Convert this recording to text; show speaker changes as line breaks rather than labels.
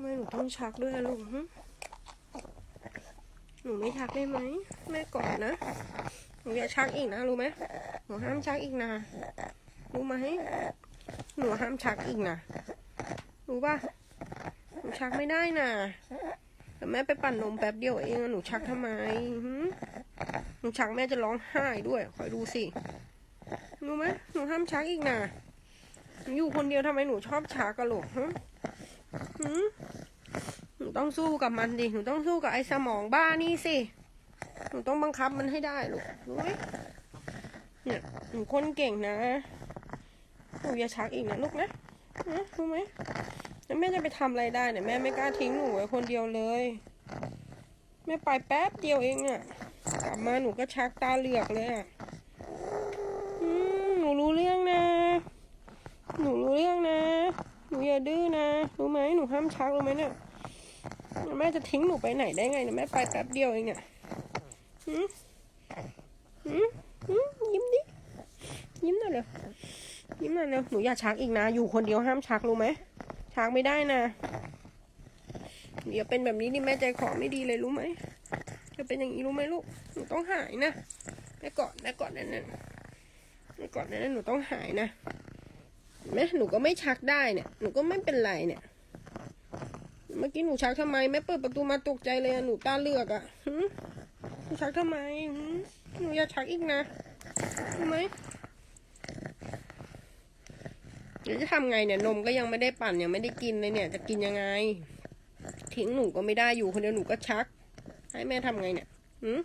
ทำไมหนูต้องชักด้วยลูกหนูไม่ชักได้ไหมแม่กอดนะ หนูอย่าชักอีกนะรู้ไหมหนูห้ามชักอีกนะ รู้ไหมหนูห้ามชักอีกนะ รู้ป่ะ หนูชักไม่ได้นะแต่แม่ไปปั่นนมแป๊บเดียวเอง หนูชักทำไมหนูชักแม่จะร้องไห้ด้วย คอยดูสิ รู้ไหมหนูห้ามชักอีกนะอยู่คนเดียวทำไมหนูชอบชักกะลูกฮะ หนูต้องสู้กับมันดิ หนูต้องสู้กับไอ้สมองบ้านี่สิ หนูต้องบังคับมันให้ได้ลูกรู้ไหมเนี่ยหนูคนเก่งนะหนูอย่าชักอีกนะลูกนะนะรู้ไหมแล้วแม่จะไปทำอะไรได้เนี่ยแม่ไม่กล้าทิ้งหนูไว้คนเดียวเลย แม่ไปแป๊บเดียวเองอะ่ะ กลับมาหนูก็ชักตาเหลือกเลยอะ่ะหนูรู้เรื่องนะ หนูรู้เรื่องนะ นูอย่าดื้อนะรู้ไหมหนูห้ามชักรู้ไหมเนี่ยแม่จะทิ้งหนูไปไหนได้ไงเนี่ยแม่ไปแป๊บเดียวเองเนี่ยหืมหืมหืมยิ้มดิยิ้มหน่อยเร็วยิ้มหน่อยเร็วหนูอย่าชักอีกนะ อยู่คนเดียวห้ามชักรู้ไหมชักไม่ได้นะเดี๋ยวเป็นแบบนี้นี่แม่ใจคอไม่ดีเลยรู้ไหมจะเป็นอย่างนี้รู้ไหมลูกหนูต้องหายนะแม่กอดแม่กอดแน่นๆแม่กอดแน่นๆหนูต้องหายนะ ไหมหนูก็ไม่ชักได้เนี่ย หนูก็ไม่เป็นไรเนี่ย เมื่อกี้หนูชักทำไมแม่เปิดประตูมาตกใจเลยอะหนูตาเลือกอะหืมหนูชักทำไมหนูอย่าชักอีกนะรู้ไหมเดี๋ยวจะทำไงเนี่ยนมก็ยังไม่ได้ปั่นยังไม่ได้กินเลยเนี่ย จะกินยังไง ทิ้งหนูก็ไม่ได้อยู่คนเดียวหนูก็ชัก ให้แม่ทำไงเนี่ยหืม